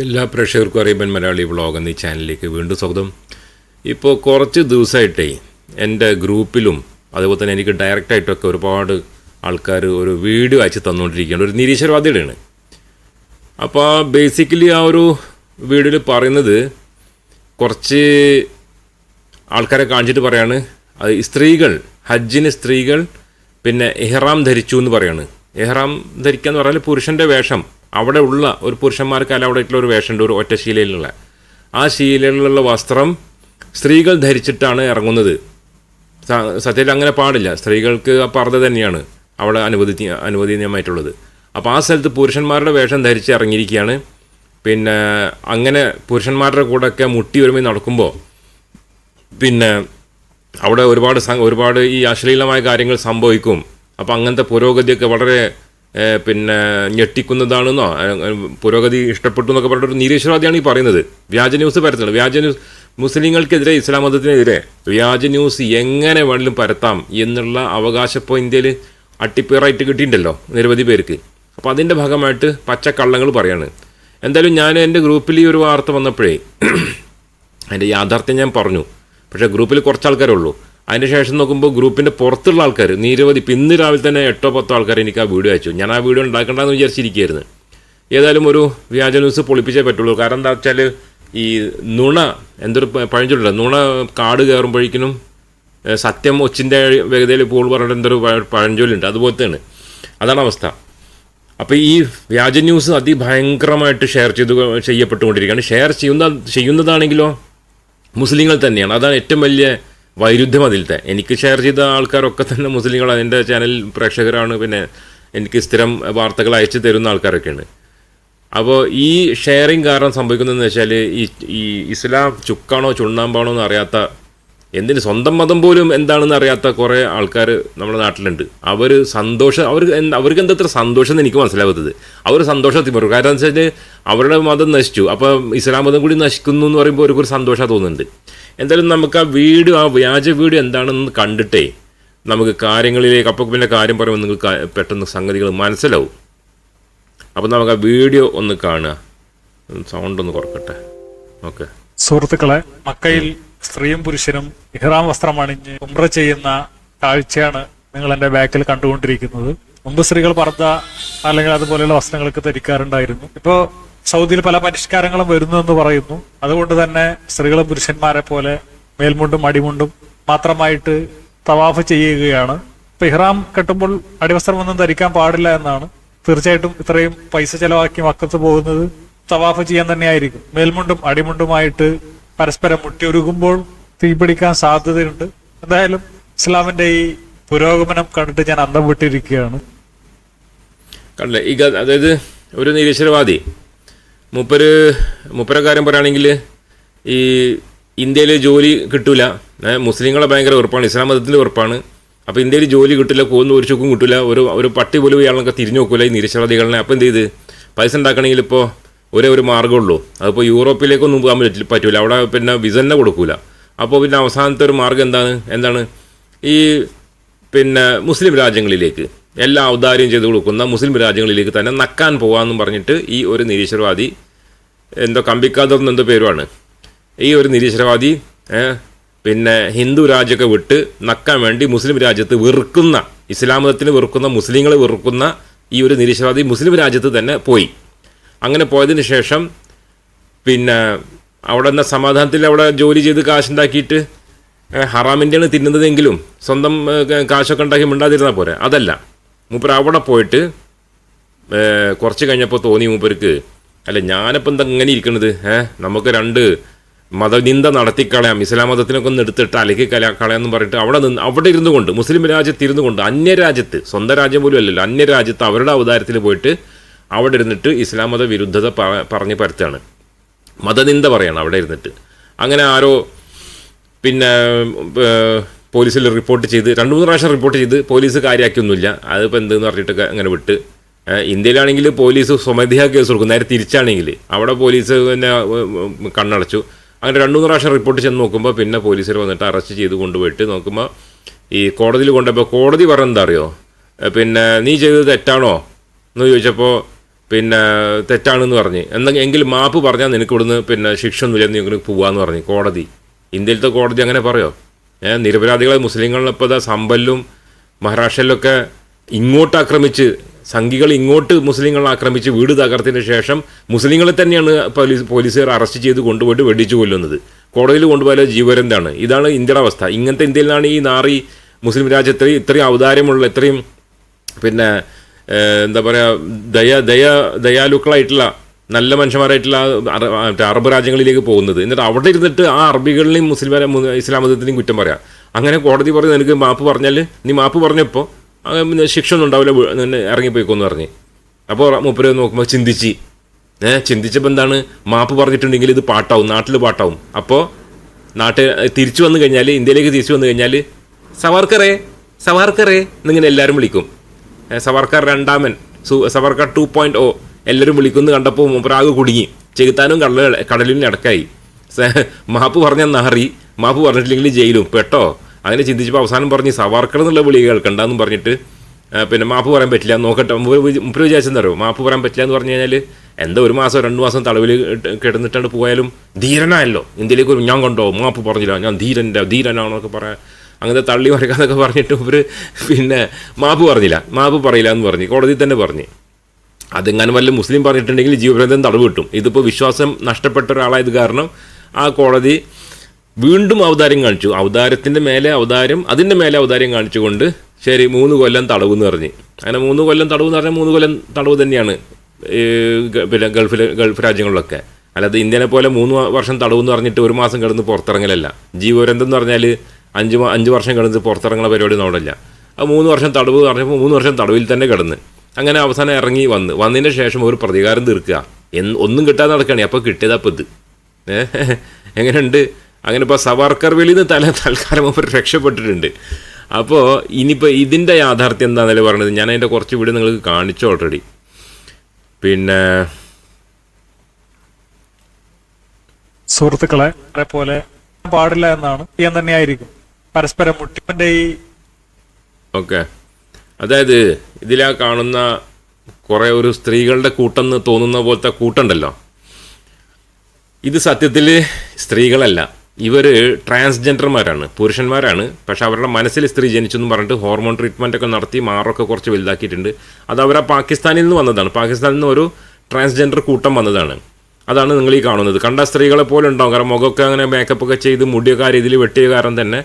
എല്ലാ പ്രേക്ഷകർക്കും അറിയപ്പൻ മലയാളി വ്ളോഗ് എന്നീ ചാനലിലേക്ക് വീണ്ടും സ്വാഗതം. ഇപ്പോൾ കുറച്ച് ദിവസമായിട്ടേ എന്റെ ഗ്രൂപ്പിലും അതുപോലെ തന്നെ എനിക്ക് ഡയറക്റ്റായിട്ടൊക്കെ ഒരുപാട് ആൾക്കാർ ഒരു വീഡിയോ അയച്ച് തന്നുകൊണ്ടിരിക്കുകയാണ്. ഒരു നിരീശ്വരവാദിയുടെയാണ്. അപ്പോൾ ബേസിക്കലി ആ ഒരു വീഡിയോയിൽ പറയുന്നത് കുറച്ച് ആൾക്കാരെ കാണിച്ചിട്ട് പറയാണ്. അത് സ്ത്രീകൾ ഹജ്ജിന് സ്ത്രീകൾ പിന്നെ എഹ്റാം ധരിച്ചു എന്ന് പറയാണ്. എഹ്റാം ധരിക്കുക എന്ന് പറഞ്ഞാൽ പുരുഷന്റെ വേഷം. അവിടെ ഉള്ള ഒരു പുരുഷന്മാർക്ക് ആയിട്ടുള്ള ഒരു വേഷമുണ്ട് ഒരു ഒറ്റ ശീലയിലുള്ള. ആ ശീലയിലുള്ള വസ്ത്രം സ്ത്രീകൾ ധരിച്ചിട്ടാണ് ഇറങ്ങുന്നത്. സത്യത്തിൽ അങ്ങനെ പാടില്ല. സ്ത്രീകൾക്ക് ആ പർദ്ദ തന്നെയാണ് അവിടെ അനുവദി അനുവദനീയമായിട്ടുള്ളത്. അപ്പോൾ ആ സ്ഥലത്ത് പുരുഷന്മാരുടെ വേഷം ധരിച്ച് ഇറങ്ങിയിരിക്കുകയാണ്. പിന്നെ അങ്ങനെ പുരുഷന്മാരുടെ കൂടെയൊക്കെ മുട്ടി ഒരുമി നടക്കുമ്പോൾ പിന്നെ അവിടെ ഒരുപാട് ഒരുപാട് ഈ അശ്ലീലമായ കാര്യങ്ങൾ സംഭവിക്കും. അപ്പോൾ അങ്ങനത്തെ പുരോഗതിയൊക്കെ വളരെ പിന്നെ ഞെട്ടിക്കുന്നതാണെന്നോ? പുരോഗതി ഇഷ്ടപ്പെട്ടു എന്നൊക്കെ പറഞ്ഞിട്ട് നിരീശ്വരവാദിയാണ് ഈ പറയുന്നത്. വ്യാജ ന്യൂസ് പരത്തുന്നത് വ്യാജ ന്യൂസ് മുസ്ലിങ്ങൾക്കെതിരെ ഇസ്ലാം മതത്തിനെതിരെ വ്യാജ ന്യൂസ് എങ്ങനെ വേണമെങ്കിലും പരത്താം എന്നുള്ള അവകാശം ഇപ്പോൾ ഇന്ത്യയിൽ അട്ടിപ്പേറായിട്ട് കിട്ടിയിട്ടുണ്ടല്ലോ നിരവധി പേർക്ക്. അപ്പോൾ അതിന്റെ ഭാഗമായിട്ട് പച്ചക്കള്ളങ്ങൾ പറയാണ്. എന്തായാലും ഞാൻ എന്റെ ഗ്രൂപ്പിൽ ഈ ഒരു വാർത്ത വന്നപ്പോഴേ അതിന്റെ യാഥാർത്ഥ്യം ഞാൻ പറഞ്ഞു. പക്ഷേ ഗ്രൂപ്പിൽ കുറച്ച് ആൾക്കാരേ ഉള്ളൂ അതിന് ശേഷം നോക്കുമ്പോൾ ഗ്രൂപ്പിന്റെ പുറത്തുള്ള ആൾക്കാർ നിരവധി ഇപ്പം ഇന്ന് രാവിലെ തന്നെ എട്ടോ പത്തോ ആൾക്കാർ എനിക്ക് ആ വീഡിയോ അയച്ചു. ഞാൻ ആ വീഡിയോ ഉണ്ടാക്കണ്ടെന്ന് വിചാരിച്ചിരിക്കുകയായിരുന്നു. ഏതായാലും ഒരു വ്യാജ ന്യൂസ് പൊളിപ്പിച്ചേ പറ്റുള്ളൂ. കാരണം എന്താ വെച്ചാൽ ഈ നുണ എന്തൊരു പഴഞ്ചൊല്ലോ നുണ കാട് കയറുമ്പോഴേക്കിനും സത്യം ഒച്ചിന്റെ വേഗതയിൽ പോൾ പറഞ്ഞിട്ട് എന്തൊരു പഴഞ്ചൊല്ലുണ്ട്. അതുപോലെ തന്നെ അതാണ് അവസ്ഥ. അപ്പോൾ ഈ വ്യാജ ന്യൂസ് അതിഭയങ്കരമായിട്ട് ഷെയർ ചെയ്ത് ചെയ്യപ്പെട്ടുകൊണ്ടിരിക്കുകയാണ്. ഷെയർ ചെയ്യുന്ന ചെയ്യുന്നതാണെങ്കിലോ മുസ്ലിങ്ങൾ തന്നെയാണ്. അതാണ് ഏറ്റവും വലിയ വൈരുദ്ധ്യം അതിലത്തെ എനിക്ക് ഷെയർ ചെയ്ത ആൾക്കാരൊക്കെ തന്നെ മുസ്ലിങ്ങളാണ് എന്റെ ചാനൽ പ്രേക്ഷകരാണ്. പിന്നെ എനിക്ക് സ്ഥിരം വാർത്തകൾ അയച്ചു തരുന്ന ആൾക്കാരൊക്കെയാണ്. അപ്പോൾ ഈ ഷെയറിങ് കാരണം സംഭവിക്കുന്നതെന്ന് വെച്ചാൽ ഈ ഈ ഇസ്ലാം ചുക്കാണോ ചുണ്ണാമ്പാണോ എന്ന് അറിയാത്ത എന്തിന് സ്വന്തം മതം പോലും എന്താണെന്ന് അറിയാത്ത കുറേ ആൾക്കാർ നമ്മുടെ നാട്ടിലുണ്ട്. അവർ സന്തോഷം അവർ അവർക്ക് എന്തത്ര സന്തോഷം എന്ന് എനിക്ക് മനസ്സിലാവുന്നത് അവർ സന്തോഷത്തിൽ പറയും കാരണം എന്താ വെച്ചാൽ അവരുടെ മതം നശിച്ചു. അപ്പോൾ ഇസ്ലാം മതം കൂടി നശിക്കുന്നു എന്ന് പറയുമ്പോൾ അവർക്കൊരു സന്തോഷം തോന്നുന്നുണ്ട്. എന്തായാലും നമുക്ക് ആ വീഡിയോ ആ വ്യാജ വീഡിയോ എന്താണെന്ന് കണ്ടിട്ടേ നമുക്ക് കാര്യങ്ങളിലേക്ക് അപ്പോൾ പിന്നെ കാര്യം പറയുമ്പോൾ നിങ്ങൾ പെട്ടെന്ന് സംഗതികൾ മനസ്സിലാവും. അപ്പോൾ നമുക്ക് ആ വീഡിയോ ഒന്ന് കാണുക. സൗണ്ട് ഒന്ന് കുറക്കട്ടെ. ഓക്കെ. സുഹൃത്തുക്കളെ മക്കയിൽ സ്ത്രീയും പുരുഷനും ഇഹ്റാം വസ്ത്രം അണിഞ്ഞ് ഉംറ ചെയ്യുന്ന കാഴ്ചയാണ് നിങ്ങൾ എന്റെ ബാക്കിൽ കണ്ടുകൊണ്ടിരിക്കുന്നത്. മുമ്പ് സ്ത്രീകൾ പർദ്ദ അല്ലെങ്കിൽ അതുപോലെയുള്ള വസ്ത്രങ്ങളൊക്കെ ധരിക്കാറുണ്ടായിരുന്നു. ഇപ്പോ സൗദിയിൽ പല പരിഷ്കാരങ്ങളും വരുന്നു എന്ന് പറയുന്നു. അതുകൊണ്ട് തന്നെ സ്ത്രീകളും പുരുഷന്മാരെ പോലെ മേൽമുണ്ടും അടിമുണ്ടും മാത്രമായിട്ട് തവാഫ് ചെയ്യുകയാണ്. ഇപ്പൊ ഇഹ്റാം കെട്ടുമ്പോൾ അടിവസ്ത്രമൊന്നും ധരിക്കാൻ പാടില്ല എന്നാണ്. തീർച്ചയായിട്ടും ഇത്രയും പൈസ ചെലവാക്കി മക്കത്ത് പോകുന്നത് തവാഫ് ചെയ്യാൻ തന്നെയായിരിക്കും. മേൽമുണ്ടും അടിമുണ്ടുമായിട്ട് പരസ്പരം മുട്ടിയൊരുകുമ്പോൾ തീപിടിക്കാൻ സാധ്യതയുണ്ട്. എന്തായാലും ഇസ്ലാമിന്റെ ഈ പുരോഗമനം കണ്ടിട്ട് ഞാൻ അന്തം വിട്ടിരിക്കുകയാണ്. അതായത് ഒരു നിരീശ്വരവാദി മൂപ്പര് മൂപ്പര കാര്യം പറയുകയാണെങ്കിൽ ഈ ഇന്ത്യയിൽ ജോലി കിട്ടില്ല മുസ്ലിങ്ങളെ ഭയങ്കര ഉറപ്പാണ് ഇസ്ലാം മതത്തിന്റെ ഉറപ്പാണ് അപ്പോൾ ഇന്ത്യയിൽ ജോലി കിട്ടില്ല കൊന്നു ഒരു ചുക്കും കിട്ടില്ല ഒരു ഒരു പട്ടി പോലും ഇയാളൊക്കെ തിരിഞ്ഞു നോക്കില്ല ഈ നിരീശ്വരവാദികളെ. അപ്പോൾ എന്ത് ചെയ്ത്? പൈസ ഉണ്ടാക്കണമെങ്കിൽ ഇപ്പോൾ ഒരേ ഒരു മാർഗമുള്ളൂ. അതിപ്പോൾ യൂറോപ്പിലേക്കൊന്നും പോകാൻ പറ്റില്ല പറ്റൂല. അവിടെ പിന്നെ വിസ തന്നെ കൊടുക്കൂല. അപ്പോൾ പിന്നെ അവസാനത്തെ ഒരു മാർഗം എന്താണ്? എന്താണ്? ഈ പിന്നെ മുസ്ലിം രാജ്യങ്ങളിലേക്ക്. എല്ലാ ഔദാര്യം ചെയ്തു കൊടുക്കുന്ന മുസ്ലിം രാജ്യങ്ങളിലേക്ക് തന്നെ നക്കാൻ പോകാമെന്നും പറഞ്ഞിട്ട് ഈ ഒരു നിരീശ്വരവാദി എന്തോ കമ്പിക്കാദർ എന്നെന്തോ പേരുമാണ് ഈ ഒരു നിരീശ്വരവാദി പിന്നെ ഹിന്ദു രാജ്യമൊക്കെ വിട്ട് നക്കാൻ വേണ്ടി മുസ്ലിം രാജ്യത്ത് വെറുക്കുന്ന ഇസ്ലാം മതത്തിന് വെറുക്കുന്ന മുസ്ലിങ്ങളെ വെറുക്കുന്ന ഈ ഒരു നിരീശ്വരവാദി മുസ്ലിം രാജ്യത്ത് തന്നെ പോയി. അങ്ങനെ പോയതിന് ശേഷം പിന്നെ അവിടെ നിന്ന് സമാധാനത്തിൽ അവിടെ ജോലി ചെയ്ത് കാശുണ്ടാക്കിയിട്ട് ഹറാമിന്റെയാണ് തിന്നുന്നതെങ്കിലും സ്വന്തം കാശൊക്കെ ഉണ്ടാക്കി മിണ്ടാതിരുന്നാൽ പോരെ. അതല്ല. മൂപ്പർ അവിടെ പോയിട്ട് കുറച്ച് കഴിഞ്ഞപ്പോൾ തോന്നി മൂപ്പർക്ക് അല്ല ഞാനിപ്പോൾ എന്താ ഇങ്ങനെ ഇരിക്കണത്? ഏഹ് നമുക്ക് രണ്ട് മതനിന്ദ നടത്തിക്കളയാം. ഇസ്ലാം മതത്തിനൊക്കെ ഒന്ന് എടുത്തിട്ട് അലക്കി കല കളയാമെന്ന് പറഞ്ഞിട്ട് അവിടെ നിന്ന് അവിടെ ഇരുന്നു കൊണ്ട് മുസ്ലിം രാജ്യത്ത് ഇരുന്നു കൊണ്ട് അന്യരാജ്യത്ത് സ്വന്തം രാജ്യം പോലും അല്ലല്ലോ അന്യരാജ്യത്ത് അവരുടെ അവതാരത്തിൽ പോയിട്ട് അവിടെ ഇരുന്നിട്ട് ഇസ്ലാം മത വിരുദ്ധത പറ- പറഞ്ഞ് പരത്താണ് മതനിന്ദ പറയാണ് അവിടെ ഇരുന്നിട്ട്. അങ്ങനെ ആരോ പിന്നെ പോലീസിൽ റിപ്പോർട്ട് ചെയ്ത് രണ്ട് മൂന്ന് പ്രാവശ്യം റിപ്പോർട്ട് ചെയ്ത് പോലീസ് കാര്യമാക്കിയൊന്നുമില്ല അതിപ്പോൾ എന്തെന്ന് പറഞ്ഞിട്ട് അങ്ങനെ വിട്ട്. ഇന്ത്യയിലാണെങ്കിൽ പോലീസ് സ്വമേധയാ കേസ് കൊടുക്കും. നേരെ തിരിച്ചാണെങ്കിൽ അവിടെ പോലീസ് പിന്നെ കണ്ണടച്ചു. അങ്ങനെ രണ്ട് മൂന്ന് പ്രാവശ്യം റിപ്പോർട്ട് ചെന്ന് നോക്കുമ്പോൾ പിന്നെ പോലീസിൽ വന്നിട്ട് അറസ്റ്റ് ചെയ്ത് കൊണ്ടുപോയിട്ട് നോക്കുമ്പോൾ ഈ കോടതിയിൽ കൊണ്ടുപോയപ്പോൾ കോടതി പറഞ്ഞെന്താ അറിയോ? പിന്നെ നീ ചെയ്തത് തെറ്റാണോ? എന്ന് ചോദിച്ചപ്പോൾ പിന്നെ തെറ്റാണെന്ന് പറഞ്ഞ്. എന്തെങ്കിലും എങ്കിൽ മാപ്പ് പറഞ്ഞാൽ നിനക്ക് ഇവിടുന്ന് പിന്നെ ശിക്ഷ ഒന്നുമില്ല നീ ഇങ്ങോട്ട് പോവാന്ന് പറഞ്ഞു കോടതി. ഇന്ത്യയിലത്തെ കോടതി അങ്ങനെ പറയോ? നിരപരാധികളെ മുസ്ലിങ്ങളെ ഇപ്പോൾ ഇതാ സമ്പല്ലും മഹാരാഷ്ട്രയിലൊക്കെ ഇങ്ങോട്ട് ആക്രമിച്ച് സംഘികൾ ഇങ്ങോട്ട് മുസ്ലിങ്ങളെ ആക്രമിച്ച് വീട് തകർത്തതിന് ശേഷം മുസ്ലിങ്ങളെ തന്നെയാണ് പോലീസ് പോലീസുകാർ അറസ്റ്റ് ചെയ്ത് കൊണ്ടുപോയിട്ട് വെടിച്ചു കൊല്ലുന്നത്. കോടതിയിൽ കൊണ്ടുപോയാൽ ജീവരന്താണ്? ഇതാണ് ഇന്ത്യയുടെ അവസ്ഥ. ഇങ്ങനത്തെ ഇന്ത്യയിലാണ് ഈ നാറി മുസ്ലിം രാജ്യത്തിൽ ഇത്രയും ഔദാര്യമുള്ള ഇത്രയും പിന്നെ എന്താ പറയുക ദയ ദയ ദയാലുക്കളായിട്ടുള്ള നല്ല മനുഷ്യന്മാരായിട്ടുള്ള അറബ് രാജ്യങ്ങളിലേക്ക് പോകുന്നത്. എന്നിട്ട് അവിടെ ഇരുന്നിട്ട് ആ അറബികളിലെയും മുസ്ലിം ഇസ്ലാം മതത്തിനെയും കുറ്റം പറയാം. അങ്ങനെ കോടതി പറഞ്ഞ് നിനക്ക് മാപ്പ് പറഞ്ഞാൽ നീ മാപ്പ് പറഞ്ഞപ്പോൾ ശിക്ഷ ഒന്നും ഉണ്ടാവില്ല നിന്നെ ഇറങ്ങിപ്പോയിക്കോന്ന് പറഞ്ഞ്. അപ്പോൾ മുപ്പര് നോക്കുമ്പോൾ ചിന്തിച്ച് ഏഹ് ചിന്തിച്ചപ്പോൾ എന്താണ്? മാപ്പ് പറഞ്ഞിട്ടുണ്ടെങ്കിൽ ഇത് പാട്ടാവും നാട്ടിൽ പാട്ടാവും. അപ്പോൾ നാട്ടിൽ തിരിച്ചു വന്നു കഴിഞ്ഞാൽ ഇന്ത്യയിലേക്ക് തിരിച്ചു വന്നു കഴിഞ്ഞാൽ സവാർക്കറേ സവാർക്കറേ എന്നിങ്ങനെ എല്ലാവരും വിളിക്കും. സവാർക്കർ രണ്ടാമൻ സു സവാർക്കർ ടു പോയിന്റ് ഓ എല്ലാവരും വിളിക്കുന്നു കണ്ടപ്പോൾ മൂപ്പരാഗ് കുടുങ്ങി. ചെകുത്താനും കടല കടലിനും ഇടക്കായി മാപ്പ് പറഞ്ഞ നാറി മാപ്പ് പറഞ്ഞിട്ടില്ലെങ്കിൽ ജയിലും. പെട്ടോ? അങ്ങനെ ചിന്തിച്ചപ്പോൾ അവസാനം പറഞ്ഞ് സവാർക്കർ എന്നുള്ള വിളി കേൾക്കണ്ടെന്ന് പറഞ്ഞിട്ട് പിന്നെ മാപ്പ് പറയാൻ പറ്റില്ല. നോക്കട്ടെ മുപ്പത് വിചാരിച്ചെന്നറിയോ മാപ്പ് പറയാൻ പറ്റില്ല എന്ന് പറഞ്ഞു കഴിഞ്ഞാൽ എന്താ ഒരു മാസം രണ്ട് മാസം തളവിൽ കിടന്നിട്ടാണ് പോയാലും ധീരനായല്ലോ. ഇന്ത്യയിലേക്ക് ഒരു ഞാൻ കണ്ടോ? മാപ്പ് പറഞ്ഞില്ല. ഞാൻ ധീരന്റെ ധീരനാണെന്നൊക്കെ പറയാൻ അങ്ങനത്തെ തള്ളി മറിക്കാന്നൊക്കെ പറഞ്ഞിട്ട് ഇവർ പിന്നെ മാപ്പ് പറഞ്ഞില്ല. മാപ്പ് പറയില്ല എന്ന് പറഞ്ഞ്. കോടതി തന്നെ പറഞ്ഞു. അതെങ്ങനെ വല്ല മുസ്ലിം പറഞ്ഞിട്ടുണ്ടെങ്കിൽ ജീവപര്യന്തം തടവ് കിട്ടും. ഇതിപ്പോൾ വിശ്വാസം നഷ്ടപ്പെട്ട ഒരാളായത് കാരണം ആ കോടതി വീണ്ടും അവതാരം കാണിച്ചു. അവതാരത്തിന്റെ മേലെ അവതാരം അതിന്റെ മേലെ അവതാരം കാണിച്ചുകൊണ്ട് ശരി മൂന്ന് കൊല്ലം തടവ് എന്ന് പറഞ്ഞ്. അങ്ങനെ മൂന്ന് കൊല്ലം തടവ് എന്ന് പറഞ്ഞാൽ മൂന്ന് കൊല്ലം തടവ് തന്നെയാണ് പിന്നെ ഗൾഫിൽ ഗൾഫ് രാജ്യങ്ങളിലൊക്കെ. അല്ലാതെ ഇന്ത്യനെ പോലെ മൂന്ന് വർഷം തടവ് എന്ന് പറഞ്ഞിട്ട് ഒരു മാസം കിടന്ന് പുറത്തിറങ്ങലല്ല. ജീവപര്യന്തം എന്ന് പറഞ്ഞാൽ അഞ്ച് അഞ്ച് വർഷം കിടന്ന് പുറത്തിറങ്ങുന്ന പരിപാടി നോടില്ല ആ മൂന്ന് വർഷം തടവ് പറഞ്ഞപ്പോൾ മൂന്ന് വർഷം തടവിൽ തന്നെ കിടന്ന്. അങ്ങനെ അവസാനം ഇറങ്ങി വന്ന്. വന്നതിന് ശേഷം ഒരു പ്രതികാരം തീർക്കുക. എന്ന് ഒന്നും കിട്ടാതെ നടക്കുകയാണ്. അപ്പോൾ കിട്ടിയതപ്പോൾ ഇത്. എങ്ങനെയുണ്ട്? അങ്ങനെ ഇപ്പോൾ സവർക്കർ വെളിയിൽ നിന്ന് തല തൽക്കാലം അവർ രക്ഷപ്പെട്ടിട്ടുണ്ട്. അപ്പോൾ ഇനിയിപ്പോൾ ഇതിന്റെ യാഥാർത്ഥ്യം എന്താണെന്നല്ലേ പറഞ്ഞത്? ഞാൻ അതിന്റെ കുറച്ച് വീട് നിങ്ങൾക്ക് കാണിച്ചു ഓൾറെഡി പിന്നെ സുഹൃത്തുക്കളെ പോലെ പാടില്ല എന്നാണ്. ഞാൻ തന്നെയായിരിക്കും. പരസ്പരം മുട്ടിപ്പന്റെ ഈ ഓക്കെ. അതായത് ഇതിലാ കാണുന്ന കുറേ ഒരു സ്ത്രീകളുടെ കൂട്ടം എന്ന് തോന്നുന്ന പോലത്തെ കൂട്ടുണ്ടല്ലോ. ഇത് സത്യത്തിൽ സ്ത്രീകളല്ല. ഇവർ ട്രാൻസ്ജെൻഡർമാരാണ് പുരുഷന്മാരാണ്. പക്ഷെ അവരുടെ മനസ്സിൽ സ്ത്രീ ജനിച്ചു എന്ന് പറഞ്ഞിട്ട് ഹോർമോൺ ട്രീറ്റ്മെന്റ് ഒക്കെ നടത്തി മാറൊക്കെ കുറച്ച് വലുതാക്കിയിട്ടുണ്ട്. അത് അവർ പാകിസ്ഥാനിൽ നിന്ന് വന്നതാണ്. പാകിസ്ഥാനിൽ നിന്ന് ഒരു ട്രാൻസ്ജെൻഡർ കൂട്ടം വന്നതാണ്. അതാണ് നിങ്ങൾ ഈ കാണുന്നത്. കണ്ട സ്ത്രീകളെ പോലെ ഉണ്ടാവും. കാരണം മുഖമൊക്കെ അങ്ങനെ മേക്കപ്പ് ഒക്കെ ചെയ്ത് മുടിയൊക്കെ ആ രീതിയിൽ വെട്ടിയ കാരണം തന്നെ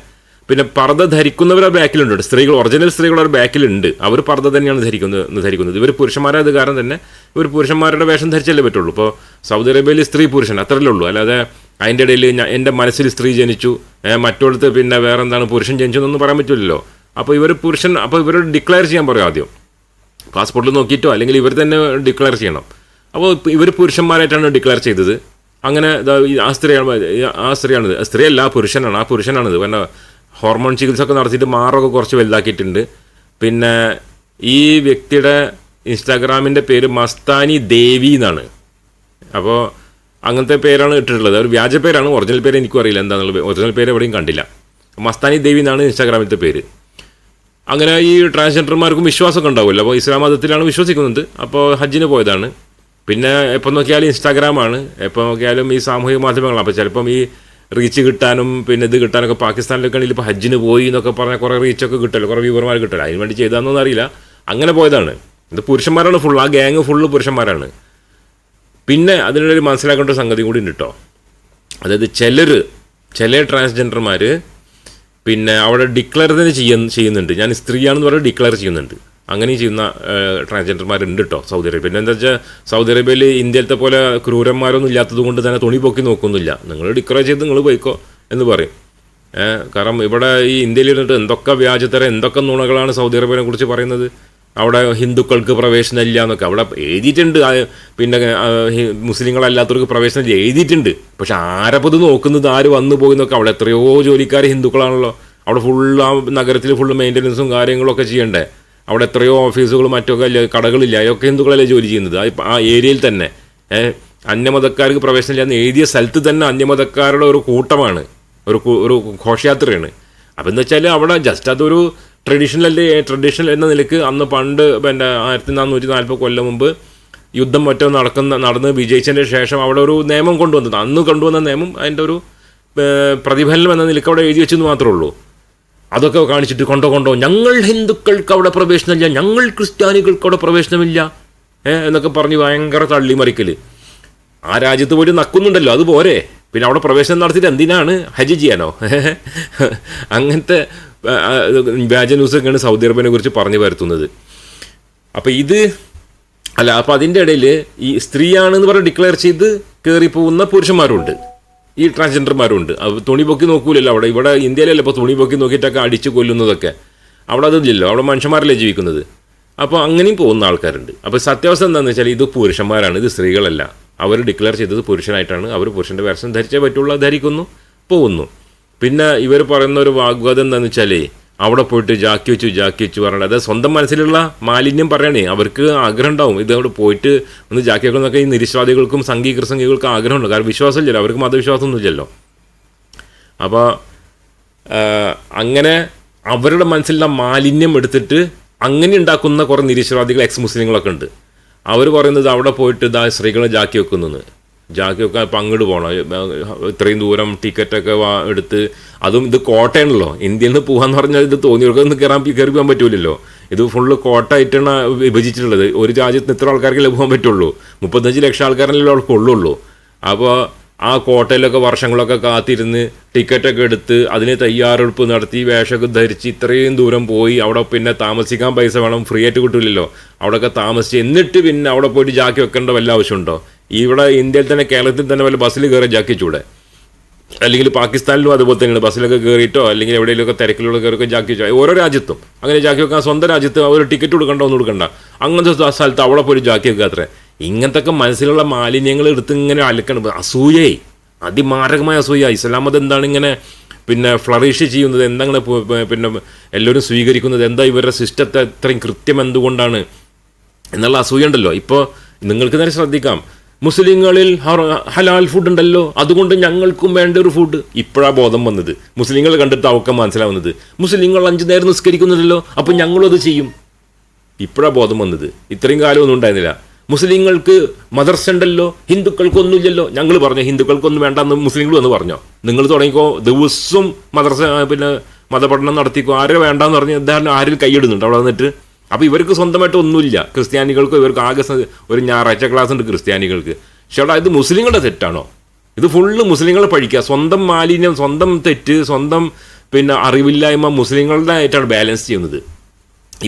പിന്നെ പർദ്ദ ധരിക്കുന്നവരുടെ ബാക്കിലുണ്ട് സ്ത്രീകൾ ഒറിജിനൽ സ്ത്രീകൾ ഒരു ബാക്കിലുണ്ട്. അവർ പർദ്ദ തന്നെയാണ് ധരിക്കുന്നത് ധരിക്കുന്നത്. ഇവർ പുരുഷന്മാരായത് കാരണം തന്നെ ഇവർ പുരുഷന്മാരുടെ വേഷം ധരിച്ചല്ലേ പറ്റുള്ളൂ. ഇപ്പോൾ സൗദി അറേബ്യയിൽ സ്ത്രീ പുരുഷൻ അത്രയല്ലേ ഉള്ളൂ. അല്ലാതെ അതിന്റെ ഇടയിൽ എന്റെ മനസ്സിൽ സ്ത്രീ ജനിച്ചു മറ്റോടത്ത് പിന്നെ വേറെ എന്താണ് പുരുഷൻ ജനിച്ചു എന്നൊന്നും പറയാൻ പറ്റില്ലല്ലോ. അപ്പോൾ ഇവർ പുരുഷൻ അപ്പോൾ ഇവർ ഡിക്ലെയർ ചെയ്യാൻ പറയും ആദ്യം. പാസ്പോർട്ടിൽ നോക്കിയിട്ടോ അല്ലെങ്കിൽ ഇവർ തന്നെ ഡിക്ലെയർ ചെയ്യണം. അപ്പോൾ ഇവർ പുരുഷന്മാരായിട്ടാണ് ഡിക്ലെയർ ചെയ്തത്. അങ്ങനെ ആ സ്ത്രീയാണ് ആ സ്ത്രീയാണിത്. ആ സ്ത്രീയല്ല ആ പുരുഷനാണ്. ആ പുരുഷനാണിത്. പിന്നെ ഹോർമോൺ ചികിത്സ ഒക്കെ നടത്തിയിട്ട് മാറൊക്കെ കുറച്ച് വലുതാക്കിയിട്ടുണ്ട്. പിന്നെ ഈ വ്യക്തിയുടെ ഇൻസ്റ്റാഗ്രാമിന്റെ പേര് മസ്താനി ദേവി എന്നാണ്. അപ്പോൾ അങ്ങനത്തെ പേരാണ് ഇട്ടിട്ടുള്ളത്. ഒരു വ്യാജ പേരാണ്. ഒറിജിനൽ പേര് എനിക്കും അറിയില്ല എന്താണെന്നുള്ളത് ഒറിജിനൽ പേര് എവിടെയും കണ്ടില്ല. മസ്താനി ദേവി എന്നാണ് ഇൻസ്റ്റാഗ്രാമിലത്തെ പേര്. അങ്ങനെ ഈ ട്രാൻസ്ജെൻഡർമാർക്കും വിശ്വാസമൊക്കെ ഉണ്ടാവുമല്ലോ. അപ്പോൾ ഇസ്ലാം മതത്തിലാണ് വിശ്വസിക്കുന്നത്. അപ്പോൾ ഹജ്ജിന് പോയതാണ്. പിന്നെ എപ്പോൾ നോക്കിയാലും ഇൻസ്റ്റാഗ്രാമാണ്. എപ്പോൾ നോക്കിയാലും ഈ സാമൂഹിക മാധ്യമങ്ങളാണ്. അപ്പോൾ ചിലപ്പം ഈ റീച്ച് കിട്ടാനും പിന്നെ ഇത് കിട്ടാനൊക്കെ പാകിസ്ഥാനിലൊക്കെ ആണെങ്കിൽ ഇപ്പോൾ ഹജ്ജിന് പോയി എന്നൊക്കെ പറഞ്ഞാൽ കുറേ റീച്ചൊക്കെ കിട്ടല്ലോ കുറേ വ്യൂവർമാർ കിട്ടല്ലോ. അതിന് വേണ്ടി ചെയ്താന്നൊന്നും അറിയില്ല. അങ്ങനെ പോയതാണ്. ഇത് പുരുഷന്മാരാണ് ഫുൾ ആ ഗ്യാങ് ഫുള്ള് പുരുഷന്മാരാണ്. പിന്നെ അതിനിടയിൽ മനസ്സിലാക്കേണ്ട ഒരു സംഗതി കൂടി ഉണ്ട് കേട്ടോ അതായത് ചിലർ ചില ട്രാൻസ്ജെൻഡർമാർ പിന്നെ അവിടെ ഡിക്ലെയർ തന്നെ ചെയ്യുന്ന ചെയ്യുന്നുണ്ട്. ഞാൻ സ്ത്രീയാണെന്ന് പറഞ്ഞ് ഡിക്ലെയർ ചെയ്യുന്നുണ്ട്. അങ്ങനെ ചെയ്യുന്ന ട്രാൻസ്ജെൻഡർമാരുണ്ട് കേട്ടോ സൗദി അറേബ്യ. പിന്നെ എന്താ വെച്ചാൽ സൗദി അറേബ്യയിൽ ഇന്ത്യയിലത്തെ പോലെ ക്രൂരന്മാരൊന്നും ഇല്ലാത്തത് കൊണ്ട് തന്നെ തുണി പൊക്കി നോക്കുന്നില്ല. നിങ്ങൾ ഡിക്ലെയർ ചെയ്ത് നിങ്ങൾ പോയിക്കോ എന്ന് പറയും. കാരണം ഇവിടെ ഈ ഇന്ത്യയിൽ ഇരുന്നിട്ട് എന്തൊക്കെ വ്യാജത്തര എന്തൊക്കെ നുണകളാണ് സൗദി അറേബ്യനെ കുറിച്ച് പറയുന്നത്? അവിടെ ഹിന്ദുക്കൾക്ക് പ്രവേശനം ഇല്ല എന്നൊക്കെ. അവിടെ എഴുതിയിട്ടുണ്ട്. പിന്നെ മുസ്ലിങ്ങളല്ലാത്തവർക്ക് പ്രവേശനം എഴുതിയിട്ടുണ്ട്. പക്ഷെ ആരപ്പത് നോക്കുന്നത് ആര് വന്നു പോകുന്നൊക്കെ അവിടെ എത്രയോ ജോലിക്കാർ ഹിന്ദുക്കളാണല്ലോ. അവിടെ ഫുൾ ആ നഗരത്തിൽ ഫുൾ മെയിന്റനൻസും കാര്യങ്ങളൊക്കെ ചെയ്യണ്ടേ. അവിടെ എത്രയോ ഓഫീസുകളും മറ്റൊക്കെ അല്ലേ കടകളില്ല അതൊക്കെ ഹിന്ദുക്കളല്ലേ ജോലി ചെയ്യുന്നത്? ആ ഏരിയയിൽ തന്നെ. അന്യമതക്കാർക്ക് പ്രവേശനം ഇല്ല എന്ന് എഴുതിയ സ്ഥലത്ത് തന്നെ അന്യമതക്കാരുടെ ഒരു കൂട്ടമാണ് ഒരു ഒരു ഘോഷയാത്രയാണ്. അപ്പം എന്ന് വെച്ചാൽ അവിടെ ജസ്റ്റ് അതൊരു ട്രഡീഷണൽ അല്ലേ ട്രഡീഷണൽ എന്ന നിലയ്ക്ക് അന്ന് പണ്ട് പിന്നെ ആയിരത്തി നാനൂറ്റി നാൽപ്പത് കൊല്ലം മുമ്പ് യുദ്ധം മറ്റോ നടക്കുന്ന നടന്ന് വിജയിച്ചതിന് ശേഷം അവിടെ ഒരു നിയമം കൊണ്ടുവന്നത്. അന്ന് കൊണ്ടുവന്ന നിയമം അതിന്റെ ഒരു പ്രതിഫലനം എന്ന നിലയ്ക്ക് അവിടെ എഴുതി വെച്ചെന്ന് മാത്രമേ ഉള്ളൂ. അതൊക്കെ കാണിച്ചിട്ട് കൊണ്ടോ കൊണ്ടോ ഞങ്ങൾ ഹിന്ദുക്കൾക്ക് അവിടെ പ്രവേശനമില്ല ഞങ്ങൾ ക്രിസ്ത്യാനികൾക്ക് അവിടെ പ്രവേശനമില്ല. എന്നൊക്കെ പറഞ്ഞ് ഭയങ്കര തള്ളിമറിക്കൽ ആ രാജ്യത്ത് പോയിട്ട് നക്കുന്നുണ്ടല്ലോ അത് പോരെ? പിന്നെ അവിടെ പ്രവേശനം നടത്തിയിട്ട് എന്തിനാണ് ഹജ്ജ് ചെയ്യാനോ? അങ്ങനത്തെ വ്യാജ ന്യൂസൊക്കെയാണ് സൗദി അറേബ്യനെ കുറിച്ച് പറഞ്ഞു വരുത്തുന്നത് അപ്പം ഇത് അല്ല അപ്പം അതിന്റെ ഇടയിൽ ഈ സ്ത്രീയാണെന്ന് പറഞ്ഞ് ഡിക്ലെയർ ചെയ്ത് കയറിപ്പോകുന്ന പുരുഷന്മാരുണ്ട്. ഈ ട്രാൻസ്ജെൻഡർമാരുണ്ട് തുണി പൊക്കി നോക്കൂലല്ലോ. അവിടെ ഇവിടെ ഇന്ത്യയിലല്ലേ ഇപ്പോൾ തുണി പൊക്കി നോക്കിയിട്ടൊക്കെ അടിച്ചു കൊല്ലുന്നതൊക്കെ. അവിടെ അതില്ലല്ലോ. അവിടെ മനുഷ്യന്മാരല്ലേ ജീവിക്കുന്നത്? അപ്പോൾ അങ്ങനെയും പോകുന്ന ആൾക്കാരുണ്ട്. അപ്പോൾ സത്യാവസ്ഥ എന്താണെന്ന് വെച്ചാൽ ഇത് പുരുഷന്മാരാണ് ഇത് സ്ത്രീകളല്ല. അവർ ഡിക്ലെയർ ചെയ്തത് പുരുഷനായിട്ടാണ്. അവർ പുരുഷന്റെ വേഷം ധരിച്ചേ പറ്റുള്ളൂ ധരിക്കുന്നു പോകുന്നു. പിന്നെ ഇവർ പറയുന്ന ഒരു വാഗ്വാദം എന്താണെന്ന് വെച്ചാലേ അവിടെ പോയിട്ട് ജാക്കി വെച്ചു ജാക്കി വെച്ചു അത് സ്വന്തം മനസ്സിലുള്ള മാലിന്യം പറയണേ അവർക്ക് ആഗ്രഹം ഉണ്ടാവും. ഇത് അവിടെ പോയിട്ട് ഒന്ന് ജാക്കി വെക്കുന്നൊക്കെ ഈ നിരീശ്വാദികൾക്കും സംഘീകൃത സംഘികൾക്കും ആഗ്രഹമുണ്ട്. കാരണം വിശ്വാസമില്ലല്ലോ അവർക്ക് മതവിശ്വാസമൊന്നുമില്ലല്ലോ. അപ്പോൾ അങ്ങനെ അവരുടെ മനസ്സിലുള്ള മാലിന്യം എടുത്തിട്ട് അങ്ങനെ ഉണ്ടാക്കുന്ന കുറേ നിരീശ്വരവാദികൾ എക്സ് മുസ്ലിങ്ങളൊക്കെ ഉണ്ട്. അവർ പറയുന്നത് അവിടെ പോയിട്ട് ഇതാ സ്ത്രീകളെ ജാക്കി വെക്കുന്നു ജാക്കി പങ്കിട് പോകണം ഇത്രയും ദൂരം ടിക്കറ്റൊക്കെ വാ എടുത്ത് അതും ഇത് കോട്ടയാണല്ലോ. ഇന്ത്യയിൽ നിന്ന് പോകാന്ന് പറഞ്ഞാൽ ഇത് തോന്നിയവർക്കൊന്നും കയറാൻ കയറി പോകാൻ പറ്റൂലല്ലോ. ഇത് ഫുള്ള് കോട്ടയായിട്ടാണ് വിഭജിച്ചിട്ടുള്ളത്. ഒരു രാജ്യത്തിന് ഇത്ര ആൾക്കാർക്കല്ലേ പോകാൻ പറ്റുള്ളൂ? മുപ്പത്തഞ്ച് ലക്ഷം ആൾക്കാരല്ലേ അവർക്ക് ഉള്ളുള്ളൂ. അപ്പോൾ ആ കോട്ടയിലൊക്കെ വർഷങ്ങളൊക്കെ കാത്തിരുന്ന് ടിക്കറ്റൊക്കെ എടുത്ത് അതിന് തയ്യാറെടുപ്പ് നടത്തി വേഷമൊക്കെ ധരിച്ച് ഇത്രയും ദൂരം പോയി അവിടെ പിന്നെ താമസിക്കാൻ പൈസ വേണം ഫ്രീ ആയിട്ട് കിട്ടില്ലല്ലോ അവിടെയൊക്കെ താമസിച്ച് എന്നിട്ട് പിന്നെ അവിടെ പോയിട്ട് ജാക്കി വെക്കേണ്ട വല്ല ആവശ്യമുണ്ടോ? ഇവിടെ ഇന്ത്യയിൽ തന്നെ കേരളത്തിൽ തന്നെ വല്ല ബസ്സിൽ കയറി ജാക്കി ചൂടെ? അല്ലെങ്കിൽ പാകിസ്ഥാനിലും അതുപോലെ തന്നെയാണ്. ബസ്സിലൊക്കെ കയറിയിട്ടോ അല്ലെങ്കിൽ എവിടെയെങ്കിലുമൊക്കെ തിരക്കിലുള്ള കയറിയൊക്കെ ജാക്കി വെച്ചാൽ ഓരോ രാജ്യത്തും. അങ്ങനെ ജാക്കി വെക്കാൻ സ്വന്തം രാജ്യത്ത് അവർ ടിക്കറ്റ് കൊടുക്കണ്ട ഒന്നും കൊടുക്കണ്ട. അങ്ങനത്തെ സ്ഥ- സ്ഥലത്ത് അവിടെ പോയി ജാക്കി വെക്കുക അത്ര. ഇങ്ങനത്തെ മനസ്സിലുള്ള മാലിന്യങ്ങൾ എടുത്ത് ഇങ്ങനെ അലക്കണം. അസൂയേ. അതിമാരകമായ അസൂയ. ഇസ്ലാം മതം എന്താണ് ഇങ്ങനെ പിന്നെ ഫ്ലറിഷ് ചെയ്യുന്നത്? എന്താ ഇങ്ങനെ പു- പ- പിന്നെ എല്ലാവരും സ്വീകരിക്കുന്നത്? എന്താ ഇവരുടെ സിസ്റ്റത്തെ ഇത്രയും കൃത്യം എന്തുകൊണ്ടാണ്? എന്നുള്ള അസൂയ ഉണ്ടല്ലോ. ഇപ്പോൾ നിങ്ങൾക്ക് തന്നെ ശ്രദ്ധിക്കാം. മുസ്ലിങ്ങളിൽ ഹലാൽ ഫുഡ് ഉണ്ടല്ലോ. അതുകൊണ്ട് ഞങ്ങൾക്കും വേണ്ട ഒരു ഫുഡ് ഇപ്പോഴാ ബോധം വന്നത്. മുസ്ലിങ്ങൾ കണ്ടിട്ട് അവക്കം മനസ്സിലാവുന്നത്. മുസ്ലിങ്ങൾ അഞ്ചു നേരം നിസ്കരിക്കുന്നുണ്ടല്ലോ അപ്പം ഞങ്ങളും അത് ചെയ്യും. ഇപ്പോഴാ ബോധം വന്നത്. ഇത്രയും കാലമൊന്നും ഉണ്ടായിരുന്നില്ല. മുസ്ലിങ്ങൾക്ക് മദർസ ഉണ്ടല്ലോ ഹിന്ദുക്കൾക്കൊന്നുമില്ലല്ലോ. ഞങ്ങൾ പറഞ്ഞു ഹിന്ദുക്കൾക്കൊന്നും വേണ്ട എന്ന് മുസ്ലിങ്ങൾ വന്ന് പറഞ്ഞോ? നിങ്ങൾ തുടങ്ങിക്കോ ദിവസവും മദർസ പിന്നെ മതപഠനം നടത്തിക്കോ. ആരെ വേണ്ടെന്ന് പറഞ്ഞ് എന്തായാലും ആരിൽ കൈയിടുന്നുണ്ട്? അവിടെ വന്നിട്ട് അപ്പോൾ ഇവർക്ക് സ്വന്തമായിട്ട് ഒന്നുമില്ല. ക്രിസ്ത്യാനികൾക്ക് ഇവർക്ക് ആകെ ഒരു ഞായറാഴ്ച ക്ലാസ് ഉണ്ട് ക്രിസ്ത്യാനികൾക്ക്. അവിടെ ഇത് മുസ്ലിങ്ങളുടെ തെറ്റാണോ? ഇത് ഫുള്ള് മുസ്ലിങ്ങളെ പഴിക്കുക സ്വന്തം മാലിന്യം സ്വന്തം തെറ്റ് സ്വന്തം പിന്നെ അറിവില്ലായ്മ മുസ്ലിങ്ങളുടെ ആയിട്ടാണ് ബാലൻസ് ചെയ്യുന്നത്.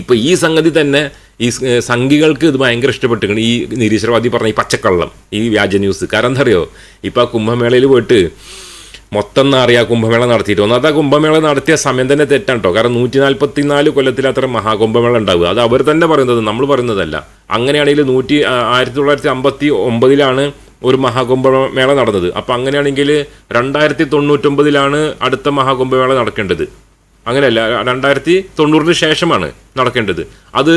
ഇപ്പോൾ ഈ സംഗതി തന്നെ ഈ സംഘികൾക്ക് ഇത് ഭയങ്കര ഇഷ്ടപ്പെട്ടിരിക്കണം ഈ നിരീശ്വരവാദി പറഞ്ഞ ഈ പച്ചക്കള്ളം ഈ വ്യാജ ന്യൂസ് കാരണം എന്താ അറിയോ? ഇപ്പോൾ ആ കുംഭമേളയിൽ പോയിട്ട് മൊത്തം നാറിയ കുംഭമേള നടത്തിയിട്ട്. ഒന്നാമത്തെ ആ കുംഭമേള നടത്തിയ സമയം തന്നെ തെറ്റാണ് കേട്ടോ കാരണം നൂറ്റി നാൽപ്പത്തി നാല് കൊല്ലത്തിൽ അത്ര മഹാകുംഭമേള ഉണ്ടാവുക. അത് അവർ തന്നെ പറയുന്നത് നമ്മൾ പറയുന്നതല്ല. അങ്ങനെയാണെങ്കിൽ നൂറ്റി ആയിരത്തി തൊള്ളായിരത്തി അമ്പത്തി ഒമ്പതിലാണ് ഒരു മഹാകുംഭമേള നടന്നത്. അപ്പം അങ്ങനെയാണെങ്കിൽ രണ്ടായിരത്തി തൊണ്ണൂറ്റൊമ്പതിലാണ് അടുത്ത മഹാകുംഭമേള നടക്കേണ്ടത്. അങ്ങനെയല്ല രണ്ടായിരത്തി തൊണ്ണൂറിന് ശേഷമാണ് നടക്കേണ്ടത്. അത്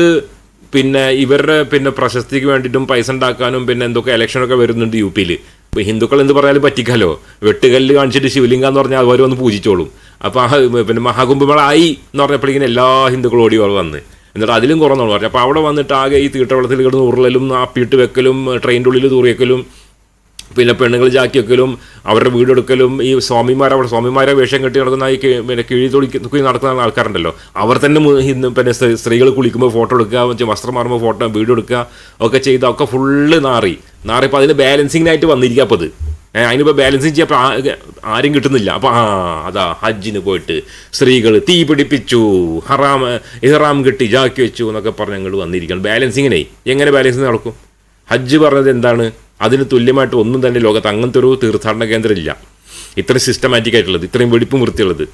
പിന്നെ ഇവരുടെ പിന്നെ പ്രശസ്തിക്ക് വേണ്ടിയിട്ടും പൈസ ഉണ്ടാക്കാനും പിന്നെ എന്തൊക്കെ ഇലക്ഷനൊക്കെ വരുന്നുണ്ട് യു പിയിൽ ഹിന്ദുക്കൾ എന്ത് പറഞ്ഞാലും പറ്റിക്കാലോ? വെട്ടുകല്ല് കാണിച്ചിട്ട് ശിവലിംഗം എന്ന് പറഞ്ഞാൽ അവർ വന്ന് പൂജിച്ചോളും. അപ്പോൾ ആ പിന്നെ മഹാകുംഭമേള ആയി എന്ന് പറഞ്ഞപ്പോഴേക്കും എല്ലാ ഹിന്ദുക്കളും ഓടി വന്ന്. എന്നിട്ട് അതിലും കുറഞ്ഞോളൂ പറഞ്ഞു അപ്പോൾ അവിടെ വന്നിട്ട് ആകെ ഈ തീട്ടവെള്ളത്തിൽ കിടന്ന് ഉരുളലും ആപ്പിയിട്ട് വെക്കലും ട്രെയിനിന്റെ ഉള്ളിൽ തൂറിയേക്കലും പിന്നെ പെണ്ണുങ്ങൾ ജാക്കി വെക്കലും അവരുടെ വീടെടുക്കലും ഈ സ്വാമിമാർ അവരുടെ സ്വാമിമാരെ വേഷം കെട്ടി നടക്കുന്ന ഈ പിന്നെ കിഴി തൊളിക്ക് നടക്കുന്ന ആൾക്കാരുണ്ടല്ലോ. അവർ തന്നെ ഇന്ന് പിന്നെ സ്ത്രീ- സ്ത്രീകൾ കുളിക്കുമ്പോൾ ഫോട്ടോ എടുക്കുക വസ്ത്രം മാറുമ്പോൾ ഫോട്ടോ വീഡിയോ എടുക്കുക ഒക്കെ ചെയ്ത് ഒക്കെ ഫുള്ള് നാറി. നാറി അപ്പോൾ അതിന് ബാലൻസിങ്ങിനായിട്ട് വന്നിരിക്കുക അപ്പോൾ അത് അതിനിപ്പോൾ ബാലൻസിങ് ചെയ്യാൻ ആരും കിട്ടുന്നില്ല. അപ്പോൾ ആ അതാ ഹജ്ജിന് പോയിട്ട് സ്ത്രീകൾ തീ പിടിപ്പിച്ചു ഹറാം ഇഹറാം കിട്ടി ജാക്കി വെച്ചു എന്നൊക്കെ പറഞ്ഞ് ഞങ്ങൾ വന്നിരിക്കണം ബാലൻസിങ്ങിനെ എങ്ങനെ ബാലൻസിങ് നടക്കും? ഹജ്ജ് പറഞ്ഞത് എന്താണ്? അതിന് തുല്യമായിട്ട് ഒന്നും തന്നെ ലോകത്ത് അങ്ങനത്തെ ഒരു തീർത്ഥാടന കേന്ദ്രം ഇല്ല ഇത്രയും സിസ്റ്റമാറ്റിക് ആയിട്ടുള്ളത് ഇത്രയും വെടിപ്പും വൃത്തിയുള്ളത്.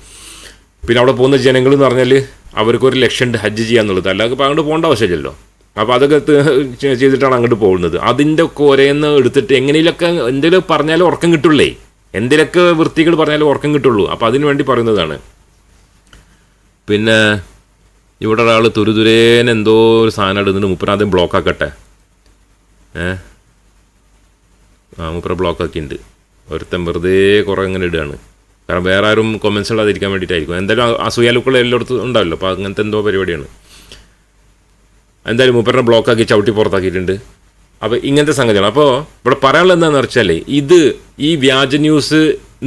പിന്നെ അവിടെ പോകുന്ന ജനങ്ങൾ എന്ന് പറഞ്ഞാൽ അവർക്കൊരു ലക്ഷ്യമുണ്ട് ഹജ്ജ് ചെയ്യാന്നുള്ളത് അല്ലാതെ ഇപ്പോൾ അങ്ങോട്ട് പോകേണ്ട ആവശ്യമില്ലല്ലോ. അപ്പോൾ അതൊക്കെ ചെയ്തിട്ടാണ് അങ്ങോട്ട് പോകുന്നത്. അതിന്റെ കൊരയെന്ന് എടുത്തിട്ട് എങ്ങനെയൊക്കെ എന്തെങ്കിലും പറഞ്ഞാലും ഉറക്കം കിട്ടുള്ളേ. എന്തിലൊക്കെ വൃത്തികൾ പറഞ്ഞാലും ഉറക്കം കിട്ടുള്ളൂ. അപ്പോൾ അതിനു വേണ്ടി പറയുന്നതാണ്. പിന്നെ ഇവിടെ ഒരാൾ തുരുതുരേനെന്തോ ഒരു സാധനം ഇടുന്നുണ്ട്. മുപ്പനാദ്യം ബ്ലോക്ക് ആക്കട്ടെ. ഏ? ആ ബ്ലോക്കൊക്കെ ബ്ലോക്ക് ആക്കിയിട്ടുണ്ട് ഒരുത്തൻ വെറുതെ കുറേ അങ്ങനെ ഇടുകയാണ് കാരണം വേറെ ആരും കൊമൻസ് ഇടാതിരിക്കാൻ വേണ്ടിയിട്ടായിരിക്കും. എന്തായാലും അസൂയാലുക്കൾ എല്ലായിടത്തും ഉണ്ടാവല്ലോ. അപ്പോൾ അങ്ങനത്തെ എന്തോ പരിപാടിയാണ്. എന്തായാലും മൂപ്പറിനെ ബ്ലോക്ക് ആക്കി ചവിട്ടി പുറത്താക്കിയിട്ടുണ്ട്. അപ്പോൾ ഇങ്ങനത്തെ സംഗതിയാണ് അപ്പോൾ ഇവിടെ പറയാനുള്ളത് എന്താണെന്ന് വെച്ചാൽ ഇത് ഈ വ്യാജ ന്യൂസ്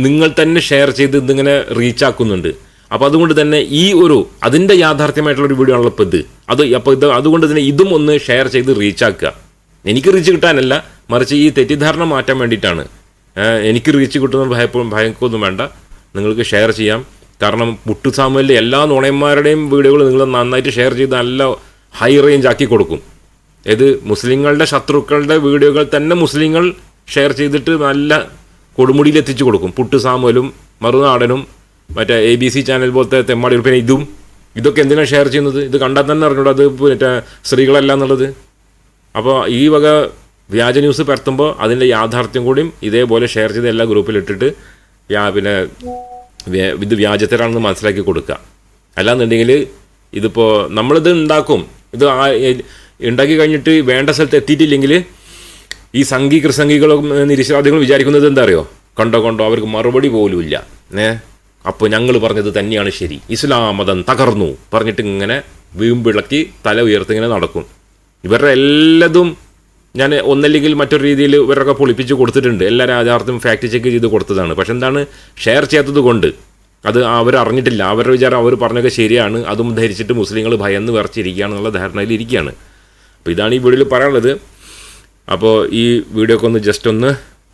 നിങ്ങൾ തന്നെ ഷെയർ ചെയ്ത് ഇതിങ്ങനെ റീച്ച് ആക്കുന്നുണ്ട്. അപ്പോൾ അതുകൊണ്ട് തന്നെ ഈ ഒരു അതിന്റെ യാഥാർത്ഥ്യമായിട്ടുള്ള ഒരു വീഡിയോ ആണല്ലോ ഇപ്പോൾ ഇത്. അത് അപ്പോൾ ഇത് അതുകൊണ്ട് തന്നെ ഇതും ഒന്ന് ഷെയർ ചെയ്ത് റീച്ചാക്കുക എനിക്ക് റീച്ച് കിട്ടാനല്ല. മറിച്ച് ഈ തെറ്റിദ്ധാരണ മാറ്റാൻ വേണ്ടിയിട്ടാണ്. എനിക്ക് റീച്ച് കിട്ടുന്ന ഭയപ്പോ ഭയക്കൊന്നും വേണ്ട. നിങ്ങൾക്ക് ഷെയർ ചെയ്യാം. കാരണം പുട്ടു സാമുവലിന്റെ എല്ലാ നുണയന്മാരുടെയും വീഡിയോകൾ നിങ്ങൾ നന്നായിട്ട് ഷെയർ ചെയ്ത് നല്ല ഹൈ റേഞ്ച് ആക്കി കൊടുക്കും. ഇത് മുസ്ലിങ്ങളുടെ ശത്രുക്കളുടെ വീഡിയോകൾ തന്നെ മുസ്ലിങ്ങൾ ഷെയർ ചെയ്തിട്ട് നല്ല കൊടുമുടിയിൽ എത്തിച്ചു കൊടുക്കും. പുട്ടു സാമുവലും മറുനാടനും മറ്റേ എ ബി സി ചാനൽ പോലത്തെ തെമ്മാടി പിന്നെ ഇതും ഇതൊക്കെ എന്തിനാണ് ഷെയർ ചെയ്യുന്നത്? ഇത് കണ്ടാൽ തന്നെ അറിഞ്ഞൂടാ അത് മറ്റേ സ്ത്രീകളല്ല എന്നുള്ളത്. അപ്പോൾ ഈ വക വ്യാജ ന്യൂസ് പരത്തുമ്പോൾ അതിന്റെ യാഥാർത്ഥ്യം കൂടിയും ഇതേപോലെ ഷെയർ ചെയ്ത് എല്ലാ ഗ്രൂപ്പിലിട്ടിട്ട് വ്യാ പിന്നെ ഇത് വ്യാജത്തരാണെന്ന് മനസ്സിലാക്കി കൊടുക്കുക. അല്ലാന്നുണ്ടെങ്കിൽ ഇതിപ്പോൾ നമ്മളിത് ഉണ്ടാക്കും ഇത് ആ- ഉണ്ടാക്കി കഴിഞ്ഞിട്ട് വേണ്ട സ്ഥലത്ത് എത്തിയിട്ടില്ലെങ്കിൽ ഈ സംഘി കൃസംഘികളും നിരീശ്വരാദികളും വിചാരിക്കുന്നത് എന്താ അറിയോ കണ്ടോ കണ്ടോ അവർക്ക് മറുപടി പോലും ഇല്ല. ഏ? അപ്പോൾ ഞങ്ങൾ പറഞ്ഞത് തന്നെയാണ് ശരി. ഇസ്ലാം മതം തകർന്നു പറഞ്ഞിട്ട് ഇങ്ങനെ വീമ്പിളക്കി തല ഉയർത്തിങ്ങനെ നടക്കും. ഇവരുടെ എല്ലാതും ഞാൻ ഒന്നല്ലെങ്കിൽ മറ്റൊരു രീതിയിൽ ഇവരൊക്കെ പൊളിപ്പിച്ച് കൊടുത്തിട്ടുണ്ട്. എല്ലാ രാജാർത്ഥം ഫാക്ട് ചെക്ക് ചെയ്ത് കൊടുത്തതാണ്. പക്ഷെ എന്താണ്? ഷെയർ ചെയ്യാത്തത് കൊണ്ട് അത് അവർ അറിഞ്ഞിട്ടില്ല. അവരുടെ വിചാരം അവർ പറഞ്ഞൊക്കെ ശരിയാണ്. അതും ധരിച്ചിട്ട് മുസ്ലിങ്ങൾ ഭയന്ന് വിറച്ചിരിക്കുകയാണെന്നുള്ള ധാരണയിൽ ഇരിക്കുകയാണ്. അപ്പോൾ ഇതാണ് ഈ വീഡിയോയിൽ പറയാനുള്ളത്. അപ്പോൾ ഈ വീഡിയോ ഒക്കെ ഒന്ന് ജസ്റ്റ് ഒന്ന്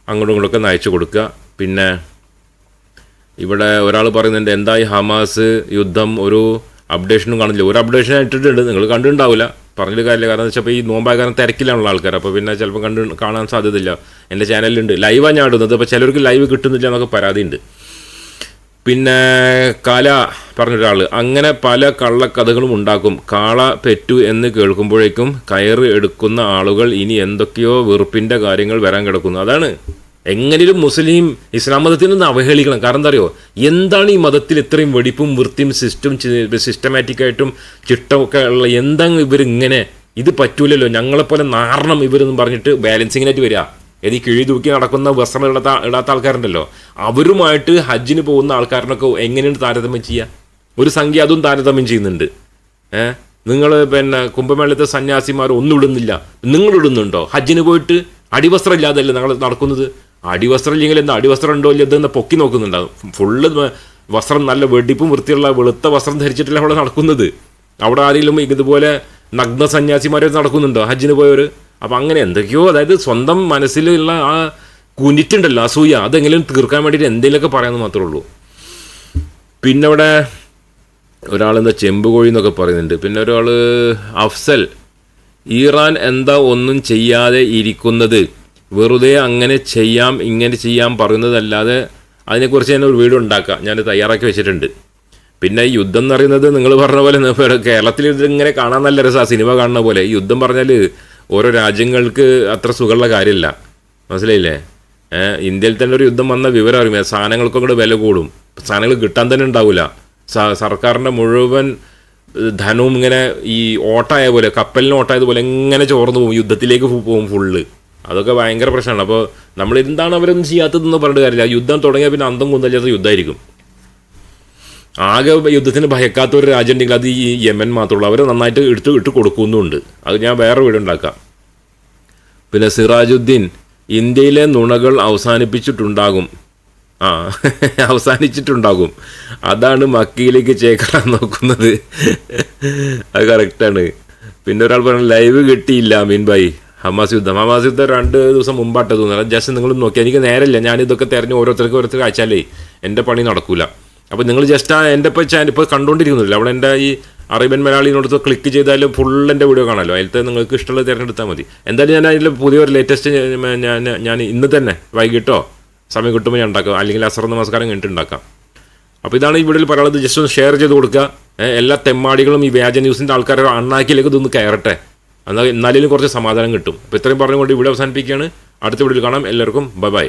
അങ്ങോട്ടും ഇങ്ങോട്ടൊക്കെ ഒന്ന് അയച്ചു കൊടുക്കുക. പിന്നെ ഇവിടെ ഒരാൾ പറയുന്നുണ്ട് എന്തായി ഹമാസ് യുദ്ധം ഒരു അപ്ഡേഷനും കാണില്ല. ഒരു അപ്ഡേഷൻ ഇട്ടിട്ടുണ്ട്. നിങ്ങൾ കണ്ടിട്ടുണ്ടാവില്ല. പറഞ്ഞിട്ട് കാര്യമില്ല. കാരണം എന്ന് വെച്ചാൽ ഈ നോമ്പായ കാരണം തിരക്കിലാണുള്ള ആൾക്കാർ അപ്പോൾ പിന്നെ ചിലപ്പോൾ കണ്ട് കാണാൻ സാധ്യതയില്ല. എന്റെ ചാനലിലുണ്ട്. ലൈവാണ് ഞാൻ ഇടുന്നത്. അപ്പോൾ ചിലർക്ക് ലൈവ് കിട്ടുന്നില്ല എന്നൊക്കെ പരാതിയുണ്ട്. പിന്നെ കല പറഞ്ഞൊരാൾ അങ്ങനെ പല കള്ളക്കഥകളും ഉണ്ടാക്കും. കാള പെറ്റു എന്ന് കേൾക്കുമ്പോഴേക്കും കയറ് എടുക്കുന്ന ആളുകൾ ഇനി എന്തൊക്കെയോ വെറുപ്പിന്റെ കാര്യങ്ങൾ വരാൻ കിടക്കുന്നു. അതാണ് എങ്ങനെയും മുസ്ലിം ഇസ്ലാം മതത്തിൽ നിന്ന് അവഹേളിക്കണം. കാരണം എന്താ അറിയോ? എന്താണ് ഈ മതത്തിൽ ഇത്രയും വെടിപ്പും വൃത്തിയും സിസ്റ്റം സിസ്റ്റമാറ്റിക്കായിട്ടും ചിട്ടമൊക്കെ ഉള്ള എന്താണ് ഇവരിങ്ങനെ? ഇത് പറ്റൂലല്ലോ. ഞങ്ങളെപ്പോലെ നാരണം ഇവരെന്ന് പറഞ്ഞിട്ട് ബാലൻസിങ്ങിനായിട്ട് വരിക. ഏത് ഈ കിഴി തൂക്കി നടക്കുന്ന വസ്ത്രം ഇടാത്ത ഇടാത്ത ആൾക്കാരുണ്ടല്ലോ. അവരുമായിട്ട് ഹജ്ജിന് പോകുന്ന ആൾക്കാരനൊക്കെ എങ്ങനെയാണ് താരതമ്യം ചെയ്യുക? ഒരു സംഖ്യ അതും താരതമ്യം ചെയ്യുന്നുണ്ട്. ഏഹ് നിങ്ങൾ പിന്നെ കുംഭമേളത്തെ സന്യാസിമാർ ഒന്നും ഇടുന്നില്ല. നിങ്ങൾ ഇടുന്നുണ്ടോ? ഹജ്ജിന് പോയിട്ട് അടിവസ്ത്രം ഇല്ലാതല്ലേ നിങ്ങൾ നടക്കുന്നത്? അടിവസ്ത്രം ഇല്ലെങ്കിൽ എന്താ? അടിവസ്ത്രം ഉണ്ടോ ഇല്ല ഇതെന്ന് പൊക്കി നോക്കുന്നുണ്ടാവും ഫുള്ള് വസ്ത്രം നല്ല വെടിപ്പും വൃത്തിയുള്ള വെളുത്ത വസ്ത്രം ധരിച്ചിട്ടല്ല അവിടെ നടക്കുന്നത്. അവിടെ ആരെങ്കിലും ഇതുപോലെ നഗ്ന സന്യാസിമാരെ നടക്കുന്നുണ്ടോ? ഹജ്ജിന് പോയവർ അപ്പം അങ്ങനെ എന്തൊക്കെയോ അതായത് സ്വന്തം മനസ്സിലുള്ള ആ കുനിറ്റുണ്ടല്ലോ അസൂയ. അതെങ്കിലും തീർക്കാൻ വേണ്ടിയിട്ട് എന്തെങ്കിലുമൊക്കെ പറയാമെന്ന് മാത്രമേ ഉള്ളൂ. പിന്നെ ഒരാൾ ഒരാളെന്താ? ചെമ്പുകോഴി എന്നൊക്കെ പറയുന്നുണ്ട്. പിന്നെ ഒരാൾ അഫ്സൽ. ഇറാൻ എന്താ ഒന്നും ചെയ്യാതെ ഇരിക്കുന്നത്? വെറുതെ അങ്ങനെ ചെയ്യാം ഇങ്ങനെ ചെയ്യാം പറയുന്നതല്ലാതെ അതിനെക്കുറിച്ച് ഞാൻ ഒരു വീഡിയോ ഉണ്ടാക്കാം. ഞാൻ തയ്യാറാക്കി വെച്ചിട്ടുണ്ട്. പിന്നെ യുദ്ധം എന്ന് പറയുന്നത് നിങ്ങൾ പറഞ്ഞ പോലെ കേരളത്തിൽ ഇതിങ്ങനെ കാണാൻ നല്ല രസമാണ് സിനിമ കാണുന്ന പോലെ. യുദ്ധം പറഞ്ഞാൽ ഓരോ രാജ്യങ്ങൾക്ക് അത്ര സുഖമുള്ള കാര്യമില്ല. മനസ്സിലായില്ലേ? ഇന്ത്യയിൽ തന്നെ ഒരു യുദ്ധം വന്ന വിവരം അറിയാം സാധനങ്ങൾക്കും കൂടെ വില കൂടും. സാധനങ്ങൾ കിട്ടാൻ തന്നെ ഉണ്ടാവില്ല സർക്കാരിന്റെ മുഴുവൻ ധനവും ഇങ്ങനെ ഈ ഓട്ടായ പോലെ കപ്പലിന് ഓട്ടായതുപോലെ എങ്ങനെ ചോർന്നു പോകും. യുദ്ധത്തിലേക്ക് പോകും ഫുള്ള് അതൊക്കെ ഭയങ്കര പ്രശ്നമാണ്. അപ്പോൾ നമ്മൾ എന്താണ് അവരൊന്നും ചെയ്യാത്തതെന്ന് പറഞ്ഞിട്ട് കാര്യമില്ല. യുദ്ധം തുടങ്ങിയാൽ പിന്നെ അന്തം കുന്തല്ലാത്ത യുദ്ധമായിരിക്കും. ആകെ യുദ്ധത്തിന് ഭയക്കാത്ത ഒരു രാജ്യം ഉണ്ടെങ്കിൽ അത് ഈ യമൻ മാത്രമുള്ളൂ അവരെ നന്നായിട്ട് എടുത്ത് ഇട്ട് കൊടുക്കുന്നുണ്ട്. അത് ഞാൻ വേറെ വീട് ഉണ്ടാക്കാം. പിന്നെ സിറാജുദ്ദീൻ ഇന്ത്യയിലെ നുണകൾ അവസാനിപ്പിച്ചിട്ടുണ്ടാകും. ആ അവസാനിച്ചിട്ടുണ്ടാകും. അതാണ് മക്കിയിലേക്ക് ചേക്കറാൻ നോക്കുന്നത്. അത് കറക്റ്റാണ് പിന്നെ ഒരാൾ പറഞ്ഞു ലൈവ് കിട്ടിയില്ല മീൻ ഭായി ഹമാസ് യുദ്ധം. ഹമാസ് യുദ്ധം രണ്ട് ദിവസം മുമ്പാട്ട് തോന്നുന്നത് ജസ്റ്റ് നിങ്ങൾ നോക്കി എനിക്ക് നേരമില്ല ഞാൻ ഇതൊക്കെ തിരഞ്ഞ് ഓരോരുത്തർക്ക് ഓരോരുത്തർക്ക് അയച്ചാലേ എന്റെ പണി നടക്കൂല. അപ്പോൾ നിങ്ങൾ ജസ്റ്റ് ആ എന്റെ ഇപ്പോൾ ചാനൽ ഇപ്പോൾ കണ്ടുകൊണ്ടിരിക്കുന്നില്ല അവിടെ എന്റെ ഈ അറേബ്യൻ മലയാളിനോട് ക്ലിക്ക് ചെയ്താലും ഫുൾ എന്റെ വീഡിയോ കാണാമല്ലോ അതിലത്തെ നിങ്ങൾക്ക് ഇഷ്ടമുള്ള തിരഞ്ഞെടുത്താൽ മതി. എന്തായാലും ഞാൻ അതിൽ പുതിയ ഒരു ലേറ്റസ്റ്റ് ഞാൻ ഞാൻ ഇന്ന് തന്നെ വൈകിട്ടോ സമയം കിട്ടുമ്പോൾ ഞാൻ ഉണ്ടാക്കാം. അല്ലെങ്കിൽ അസർ നമസ്കാരം കഴിഞ്ഞിട്ട് ഉണ്ടാക്കാം. അപ്പോൾ ഇതാണ് ഈ വീഡിയോയിൽ പറയുന്നത് ജസ്റ്റ് ഒന്ന് ഷെയർ ചെയ്ത് കൊടുക്കുക. എല്ലാ തെമ്മാടികളും ഈ വ്യാജ ന്യൂസിന്റെ ആൾക്കാരെ അണ്ണാക്കിയിലേക്ക് ഇതൊന്ന് കയറട്ടെ. എന്നാൽ എന്നാലും കുറച്ച് സമാധാനം കിട്ടും. അപ്പോൾ ഇത്രയും പറഞ്ഞുകൊണ്ട് ഇവിടെ അവസാനിപ്പിക്കുകയാണ്. അടുത്ത വീഡിയോയിൽ കാണാം. എല്ലാവർക്കും ബൈ ബൈ.